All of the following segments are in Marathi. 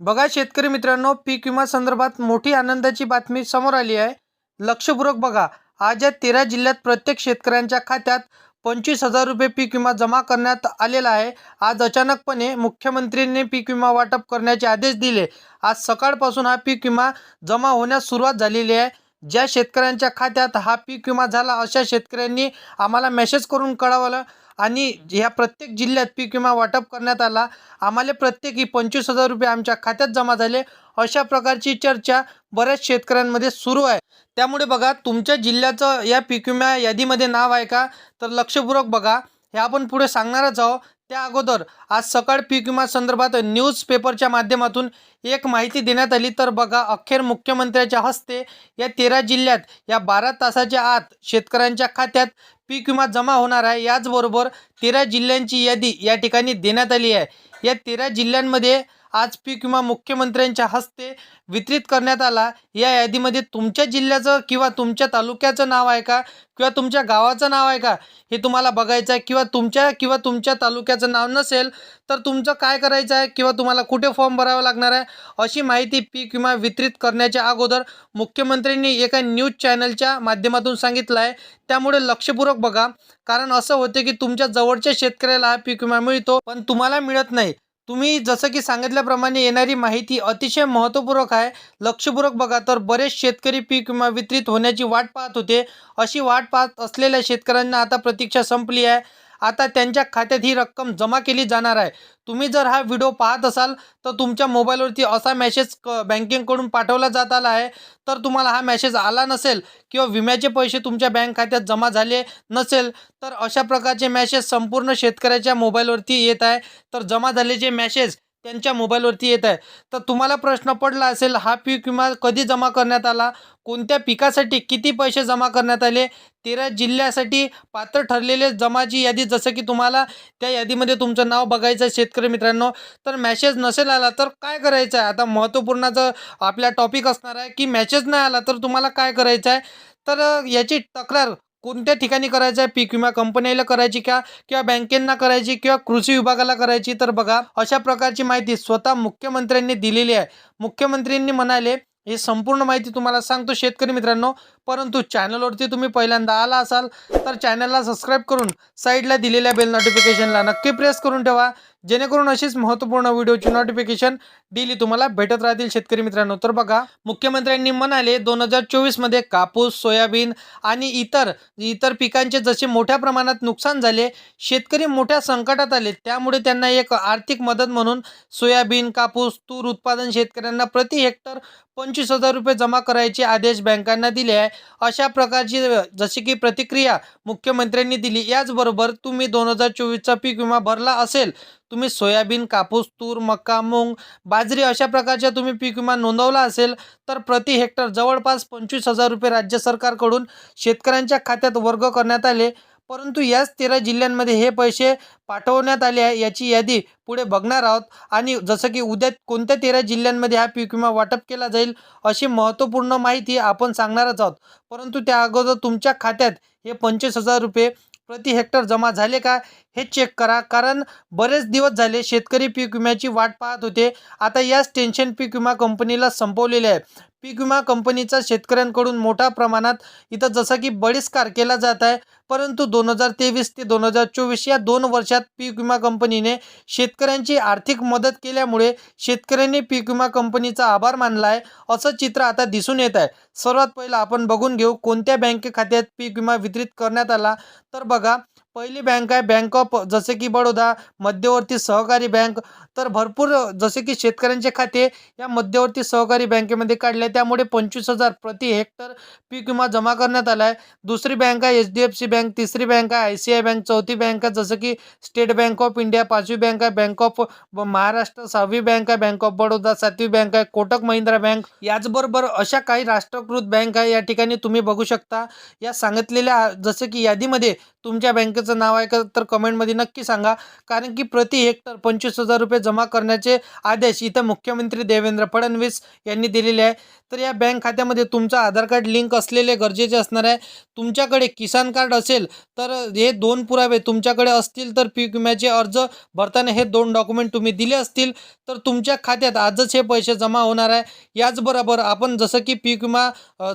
बघा शेतकरी मित्रांनो पीक विमा संदर्भात मोठी आनंदाची बातमी समोर आली आहे. लक्षपूर्वक बघा आज या तेरा जिल्ह्यात प्रत्येक शेतकऱ्यांच्या खात्यात पंचवीस हजार रुपये पीक विमा जमा करण्यात आलेला आहे. आज अचानकपणे मुख्यमंत्र्यांनी पीक विमा वाटप करण्याचे आदेश दिले. आज सकाळपासून हा पीक विमा जमा होण्यास सुरुवात झालेली आहे. ज्या शेतकऱ्यांच्या खात्यात हा पीक विमा झाला अशा शेतकऱ्यांनी आम्हाला मेसेज करून कळवलं. आणि ह्या प्रत्येक जिल्ह्यात पीक विमा वाटप करण्यात आला. आम्हाला प्रत्येकी पंचवीस हजार रुपये आमच्या खात्यात जमा झाले. अशा प्रकारची चर्चा बऱ्याच शेतकऱ्यांमध्ये सुरू आहे. त्यामुळे बघा तुमच्या जिल्ह्याचं या पीक विमा यादीमध्ये नाव आहे का? तर लक्षपूर्वक बघा. हे आपण पुढे सांगणारच आहोत. त्या अगोदर आज सकाळ पीक विमा संदर्भात न्यूज पेपरच्या माध्यमातून एक माहिती देण्यात आली. तर बघा अखेर मुख्यमंत्र्याच्या हस्ते या तेरा जिल्ह्यात या बारा तासाच्या आत शेतकऱ्यांच्या खात्यात पीक विमा जमा होणार आहे. याचबरोबर तेरा जिल्ह्यांची यादी या ठिकाणी देण्यात आली आहे. या तेरा जिल्ह्यांमध्ये आज पीक विमा मुख्यमंत्र्यांच्या हस्ते वितरित करण्यात आला. या यादीमध्ये तुमच्या जिल्ह्याचं किंवा तुमच्या तालुक्याचं नाव आहे का? किंवा तुमच्या गावाचं नाव आहे का? हे तुम्हाला बघायचं आहे. किंवा तुमच्या किंवा तुमच्या तालुक्याचं नाव नसेल तर तुमचं काय करायचं आहे? किंवा तुम्हाला कुठे फॉर्म भरावा लागणार आहे? अशी माहिती पीक विमा वितरित करण्याच्या अगोदर मुख्यमंत्र्यांनी एका न्यूज चॅनलच्या माध्यमातून सांगितलं आहे. त्यामुळे लक्षपूर्वक बघा. कारण असं होते की तुमच्या जवळच्या शेतकऱ्याला हा पीक विमा मिळतो पण तुम्हाला मिळत नाही. तुम्ही जसं की सांगितल्याप्रमाणे येणारी माहिती अतिशय महत्त्वपूर्वक आहे. लक्षपूर्वक बघा तर बरेच शेतकरी पीक विमा वितरित होण्याची वाट पाहत होते. अशी वाट पाहत असलेल्या शेतकऱ्यांना आता प्रतीक्षा संपली आहे. आता त्यांच्या खात्यात ही रक्कम जमा केली जाणार आहे. तुम्ही जर हा व्हिडिओ पाहत असाल तर तुमच्या मोबाईलवरती असा मेसेज क बँकेकडून पाठवला जात आला आहे. तर तुम्हाला हा मेसेज आला नसेल किंवा विम्याचे पैसे तुमच्या बँक खात्यात जमा झाले नसेल तर अशा प्रकारचे मेसेज संपूर्ण शेतकऱ्याच्या मोबाईलवरती येत आहे. तर जमा झालेचे मेसेज त्यांच्या मोबाईलवरती येत आहे. तर तुम्हाला प्रश्न पडला असेल हा पीक विमा कधी जमा करण्यात आला? कोणत्या पिकासाठी किती पैसे जमा करण्यात आले? तेरा जिल्ह्यासाठी पात्र ठरलेले जमाची यादी जसं की तुम्हाला त्या यादीमध्ये तुमचं नाव बघायचं आहे शेतकरी मित्रांनो. तर मॅसेज नसेल आला तर काय करायचं आहे? आता महत्त्वपूर्णाचं आपल्या टॉपिक असणार आहे की मॅसेज नाही आला तर तुम्हाला काय करायचं आहे? तर याची तक्रार कोणत्या ठिकाणी करायचं आहे पीक विमा कंपनीला करायची का? किंवा बँकेंना करायची? किंवा कृषी विभागाला करायची? तर बघा अशा प्रकारची माहिती स्वतः मुख्यमंत्र्यांनी दिलेली आहे. मुख्यमंत्र्यांनी म्हणाले ही संपूर्ण माहिती तुम्हाला सांगतो शेतकरी मित्रांनो. परंतु चॅनलवरती तुम्ही पहिल्यांदा आला असाल तर चॅनलला सबस्क्राईब करून साईडला दिलेल्या बेल नोटिफिकेशनला नक्की प्रेस करून ठेवा. जेणेकरून अशीच महत्त्वपूर्ण व्हिडिओची नोटिफिकेशन डेली तुम्हाला भेटत राहतील शेतकरी मित्रांनो. तर बघा मुख्यमंत्र्यांनी म्हणाले दोन हजार चोवीसमध्ये कापूस सोयाबीन आणि इतर इतर पिकांचे जसे मोठ्या प्रमाणात नुकसान झाले शेतकरी मोठ्या संकटात आले त्यामुळे त्यांना एक आर्थिक मदत म्हणून सोयाबीन कापूस तूर उत्पादन शेतकऱ्यांना प्रति हेक्टर पंचवीस हजार रुपये जमा करायचे आदेश बँकांना दिले आहे. अशा प्रकारची जशी की प्रतिक्रिया मुख्यमंत्र्यांनी दिली याचबरोबर तुम्ही दोन हजार चोवीसचा पीक विमा भरला असेल तुम्ही सोयाबीन कापूस तूर मका मूग बाजरी अशा प्रकारच्या तुम्ही पीक विमा नोंदवला असेल तर प्रति हेक्टर जवळपास पंचवीस हजार रुपये राज्य सरकारकडून शेतकऱ्यांच्या खात्यात वर्ग करण्यात आले. परंतु याच तेरा जिल्ह्यांमध्ये हे पैसे पाठवण्यात आले आहे याची यादी पुढे बघणार आहोत. आणि जसं की उद्या कोणत्या तेरा जिल्ह्यांमध्ये हा पीक विमा वाटप केला जाईल अशी महत्त्वपूर्ण माहिती आपण सांगणारच आहोत. परंतु त्या अगोदर तुमच्या खात्यात हे पंचवीस हजार रुपये प्रति हेक्टर जमा झाले का हे चेक करा. कारण बरेच दिवस झाले शेतकरी पीक विम्याची वाट पाहत होते. आता याच टेन्शन पीक विमा कंपनीला संपवलेले आहे. पीक विमा कंपनीचा शेतकऱ्यांकडून मोठ्या प्रमाणात इथं जसं की बहिष्कार केला जात आहे परंतु दोन हजार तेवीस ते दोन हजार चोवीस या दोन वर्षात पीक विमा कंपनीने शेतकऱ्यांची आर्थिक मदत केल्यामुळे शेतकऱ्यांनी पीक विमा कंपनीचा आभार मानला आहे असं चित्र आता दिसून येत आहे. सर्वात पहिलं आपण बघून घेऊ कोणत्या बँके खात्यात पीक विमा वितरित करण्यात आला. तर बघा पहिली बँक आहे बँक ऑफ जसे की बडोदा मध्यवर्ती सहकारी बँक तर भरपूर जसे की शेतकऱ्यांचे खाते या मध्यवर्ती सहकारी बँकेमध्ये काढले त्यामुळे पंचवीस हजार प्रति हेक्टर पीक विमा जमा करण्यात आला आहे. दुसरी बँक आहे H D F C bank तिसरी बँक आहे आय सी आय बँक चौथी बँक आहे जसं की स्टेट बँक ऑफ इंडिया पाचवी बँक आहे बँक ऑफ ब- महाराष्ट्र. सहावी बँक आहे बँक ऑफ बडोदा. सातवी बँक आहे कोटक महिंद्रा बँक याचबरोबर अशा काही राष्ट्रीयकृत बँक आहे या ठिकाणी तुम्ही बघू शकता. या सांगितलेल्या जसं की यादीमध्ये तुमच्या बँके बँकेचं नाव आहे का तर कमेंटमध्ये नक्की सांगा. कारण की प्रति हेक्टर पंचवीस हजार रुपये जमा करण्याचे आदेश इथं मुख्यमंत्री देवेंद्र फडणवीस यांनी दिलेले आहे. तर या बँक खात्यामध्ये तुमचं आधार कार्ड लिंक असलेले गरजेचे असणार आहे. तुमच्याकडे किसान कार्ड असेल तर हे दोन पुरावे तुमच्याकडे असतील तर पीक विम्याचे अर्ज भरताना हे दोन डॉक्युमेंट तुम्ही दिले असतील तर तुमच्या खात्यात आजच हे पैसे जमा होणार आहे. याचबरोबर आपण जसं की पीक विमा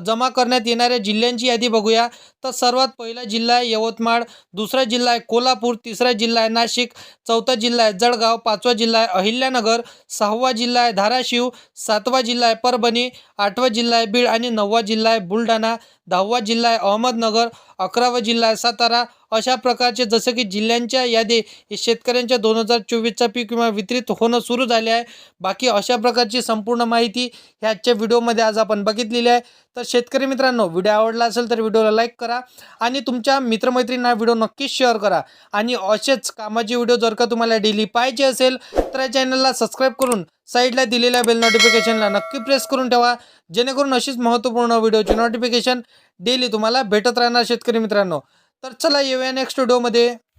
जमा करण्यात येणाऱ्या जिल्ह्यांची यादी बघूया. तर सर्वात पहिला जिल्हा आहे यवतमाळ दुसरा जिल्हा आहे कोल्हापूर तिसरा जिल्हा आहे नाशिक चौथा जिल्हा आहे जळगाव पाचवा जिल्हा आहे अहिल्यानगर सहावा जिल्हा आहे धाराशिव सातवा जिल्हा आहे परभणी आठवा जिल्हा आहे बीड आणि नववा जिल्हा आहे बुलढाणा दहावा जिल्हा आहे अहमदनगर अकरावा जिल्हा आहे. सातारा अशा प्रकारचे जसं की जिल्ह्यांच्या यादी शेतकऱ्यांच्या दोन हजार चोवीसचा पीक विमा वितरित होणं सुरू झाले आहे. बाकी अशा प्रकारची संपूर्ण माहिती ह्या आजच्या व्हिडिओमध्ये आज आपण बघितलेली आहे. तर शेतकरी मित्रांनो व्हिडिओ आवडला असेल तर व्हिडिओला लाईक करा आणि तुमच्या मित्रमैत्रिणींना व्हिडिओ नक्कीच शेअर करा. आणि असेच कामाचे व्हिडिओ जर का तुम्हाला डेली पाहिजे असेल तर या चॅनलला सबस्क्राईब करून साईडला दिलेल्या बेल नोटिफिकेशनला नक्की प्रेस करून ठेवा. जेणेकरून अशीच महत्त्वपूर्ण व्हिडिओची नोटिफिकेशन डेली तुम्हाला भेटत राहणार शेतकरी मित्रांनो. तर चला येऊया नेक्स्ट व्हिडिओमध्ये